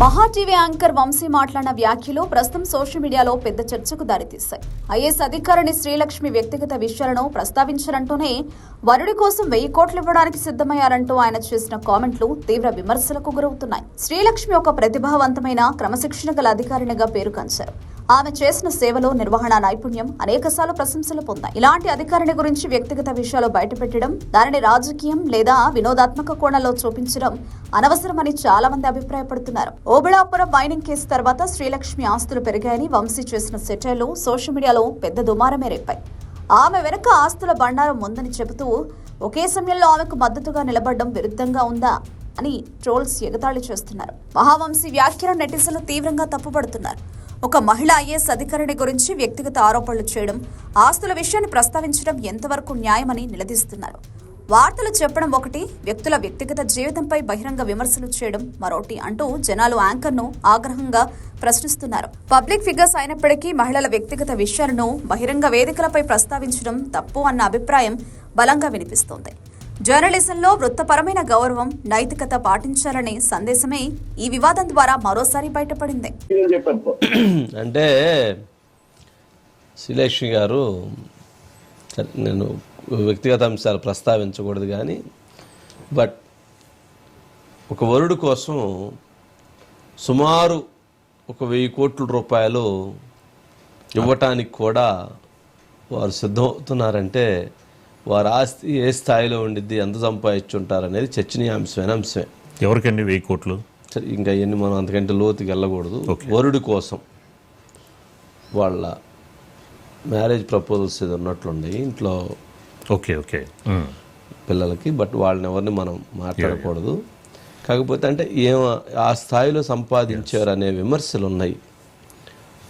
Maha TV anchor Vamsi మాట్లాడిన వ్యాఖ్యలు ప్రస్తుతం సోషల్ మీడియాలో పెద్ద చర్చకు దారితీశాయి. ఐఏఎస్ అధికారిని శ్రీలక్ష్మి వ్యక్తిగత విషయాలను ప్రస్తావించారంటూనే వరుడి కోసం వెయ్యి కోట్లు ఇవ్వడానికి సిద్ధమయ్యారంటూ ఆయన చేసిన కామెంట్లు తీవ్ర విమర్శలకు గురవుతున్నాయి. శ్రీలక్ష్మి ఒక ప్రతిభావంతమైన క్రమశిక్షణ గల అధికారినిగా పేరుగాంచారు ఆమె చేసిన సేవలో నిర్వహణ నైపుణ్యం అనేకసార్లు ప్రశంసలు పొందాయి. ఇలాంటి అధికారిని గురించి వ్యక్తిగత విషయాలు బయటపెట్టడం దానిని రాజకీయం లేదా వినోదాత్మక కోణంలో చూపించడం అనవసరమని చాలా మంది అభిప్రాయపడుతున్నారు. ఓబళాపురం మైనింగ్ కేసు తర్వాత శ్రీలక్ష్మి ఆస్తులు పెరిగాయని వంశీ చేసిన సెటైల్లో సోషల్ మీడియాలో పెద్ద దుమారమే రేపాయి. ఆమె వెనుక ఆస్తుల బండారం ఉందని చెబుతూ ఒకే సమయంలో ఆమెకు మద్దతుగా నిలబడడం విరుద్ధంగా ఉందా అని ట్రోల్స్ ఎగతాళి చేస్తున్నారు. మహావంశీ వ్యాఖ్యలను నెటిజన్లు తీవ్రంగా తప్పుపడుతున్నారు. ఒక మహిళ ఐఏఎస్ అధికారిని గురించి వ్యక్తిగత ఆరోపణలు చేయడం ఆస్తుల విషయాన్ని ప్రస్తావించడం ఎంతవరకు న్యాయమని నిలదీస్తున్నారు. వార్తలు చెప్పడం ఒకటి వ్యక్తుల వ్యక్తిగత జీవితంపై బహిరంగ విమర్శలు చేయడం మరోటి అంటూ జనాలు యాంకర్ను ఆగ్రహంగా ప్రశ్నిస్తున్నారు. పబ్లిక్ ఫిగర్స్ అయినప్పటికీ మహిళల వ్యక్తిగత విషయాలను బహిరంగ వేదికలపై ప్రస్తావించడం తప్పు అన్న అభిప్రాయం బలంగా వినిపిస్తోంది. జర్నలిజంలో వృత్తపరమైన గౌరవం నైతికత పాటించాలనే సందేశమే ఈ వివాదం ద్వారా మరోసారి బయటపడింది. అంటే శ్రీలక్ష్మి గారు నేను వ్యక్తిగత అంశాలు ప్రస్తావించకూడదు కానీ బట్ ఒక వరుడు కోసం సుమారు ఒక వెయ్యి కోట్ల రూపాయలు ఇవ్వటానికి కూడా వారు సిద్ధమవుతున్నారంటే వారి ఆస్తి ఏ స్థాయిలో ఉండిద్ది ఎంత సంపాదించుంటారనేది చర్చనీయాంశమైన అంశమే. ఎవరికండి వెయ్యి కోట్లు? సరే ఇంకా ఇవన్నీ మనం అంతకంటే లోతుకి వెళ్ళకూడదు. వరుడి కోసం వాళ్ళ మ్యారేజ్ ప్రపోజల్స్ ఏదో ఉన్నట్లున్నాయి ఇంట్లో. Okay okay. పిల్లలకి బట్ వాళ్ళని ఎవరిని మనం మాట్లాడకూడదు. కాకపోతే అంటే ఏం ఆ స్థాయిలో సంపాదించారు అనే విమర్శలు ఉన్నాయి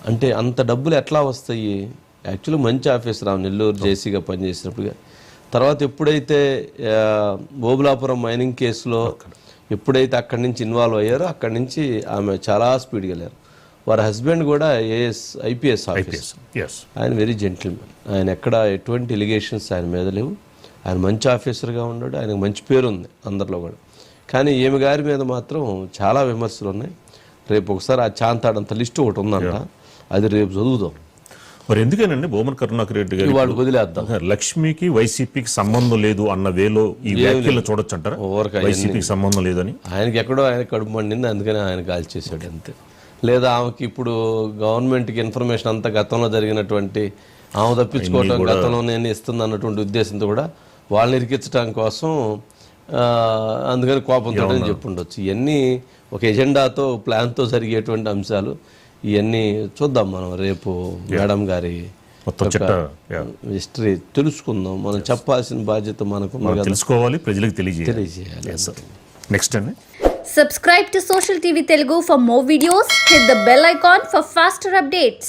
అంటే అంత డబ్బులు ఎట్లా వస్తాయి? యాక్చువల్లీ మంచి ఆఫీసర్ ఆమె నెల్లూరు జేసీగా పనిచేసినప్పుడుగా తర్వాత ఎప్పుడైతే ఆ, ఓబులాపురం మైనింగ్ కేసులో ఎప్పుడైతే అక్కడి నుంచి ఇన్వాల్వ్ అయ్యారో అక్కడి నుంచి ఆమె చాలా స్పీడ్గా వెళ్ళారు. వారి హస్బెండ్ కూడా ఏఎస్ ఐపీఎస్ ఆఫీస్ ఆయన వెరీ జెంటిల్మెన్ ఆయన ఎక్కడ ఎటువంటి ఎలిగేషన్స్ ఆయన మీద లేవు. ఆయన మంచి ఆఫీసర్గా ఉన్నాడు. ఆయనకు మంచి పేరు ఉంది అందరిలో కూడా. కానీ ఈమె గారి మీద మాత్రం చాలా విమర్శలు ఉన్నాయి రేపు ఒకసారి ఆ చాంతాడంత లిస్ట్ ఒకటి ఉందంట. అది రేపు చదువుదాం. మరి ఎందుకేనండి బొమ్మన కరుణాకర్ రెడ్డి గారు వాళ్ళు వదిలేద్దాం. లక్ష్మికి వైసీపీకి సంబంధం లేదు అన్న వేలో ఈ వ్యాఖ్యలు చూడొచ్చు అంటారా వైసీపీకి సంబంధం లేదని? ఆయనకి ఎక్కడో ఆయన కడుపు మండింది అందుకని ఆయన కాల్ చేశాడు అంతే. లేదా ఆమెకి ఇప్పుడు గవర్నమెంట్కి ఇన్ఫర్మేషన్ అంతా గతంలో జరిగినటువంటి ఆమె తప్పించుకోవటం గతంలో నేను ఇస్తుంది అన్నటువంటి ఉద్దేశంతో కూడా వాళ్ళని ఇరికించడం కోసం అందుకని కోపంతో చెప్పుండొచ్చు ఇవన్నీ ఒక ఎజెండాతో ప్లాన్తో జరిగేటువంటి అంశాలు. ఇవన్నీ చూద్దాం మనం రేపు మేడం గారి. హిస్టరీ తెలుసుకుందాం. మనం చెప్పాల్సిన బాధ్యత మనకు మనం తెలుసుకోవాలి ప్రజలకు తెలియజేయాలి. తెలియజేయాలి. నెక్స్ట్ అండి. Subscribe to Social TV Telugu for more videos. Hit the bell icon for faster updates.